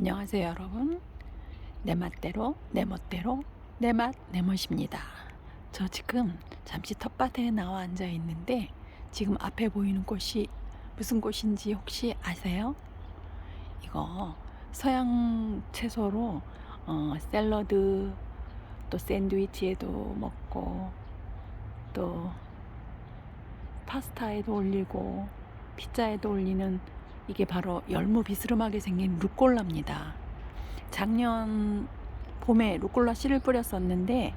안녕하세요 여러분 내 맛대로 내 멋대로 내 맛 내 멋입니다 저 지금 잠시 텃밭에 나와 앉아 있는데 지금 앞에 보이는 꽃이 무슨 꽃인지 혹시 아세요? 이거 서양 채소로 어, 샐러드 또 샌드위치에도 먹고 또 파스타에도 올리고 피자에도 올리는 이게 바로 열무 비스름하게 생긴 루꼴라입니다. 작년 봄에 루꼴라 씨를 뿌렸었는데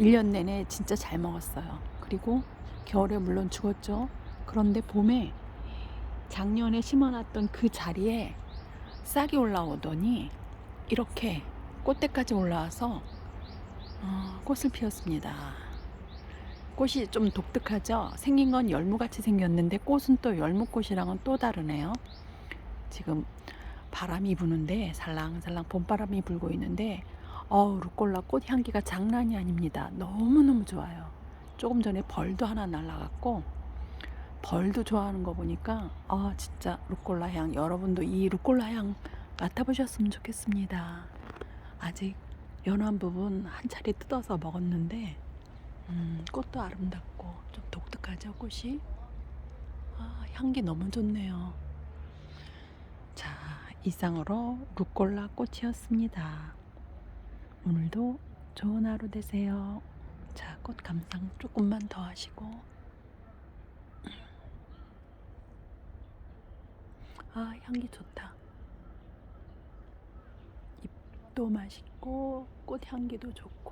1년 내내 진짜 잘 먹었어요. 그리고 겨울에 물론 죽었죠. 그런데 봄에 작년에 심어놨던 그 자리에 싹이 올라오더니 이렇게 꽃대까지 올라와서 어, 꽃을 피웠습니다. 꽃이 좀 독특하죠? 생긴 건 열무같이 생겼는데 꽃은 또 열무꽃이랑은 또 다르네요. 지금 바람이 부는데 살랑살랑 봄바람이 불고 있는데 어우 루꼴라 꽃 향기가 장난이 아닙니다. 너무너무 좋아요. 조금 전에 벌도 하나 날라갔고 벌도 좋아하는 거 보니까 아 진짜 루꼴라 향 여러분도 이 루꼴라 향 맡아보셨으면 좋겠습니다. 아직 연한 부분 한 차례 뜯어서 먹었는데 음, 꽃도 아름답고 좀 독특하죠 꽃이 아, 향기 너무 좋네요. 자 이상으로 루꼴라 꽃이었습니다. 오늘도 좋은 하루 되세요. 자 꽃 감상 조금만 더 하시고. 아 향기 좋다. 잎도 맛있고 꽃 향기도 좋고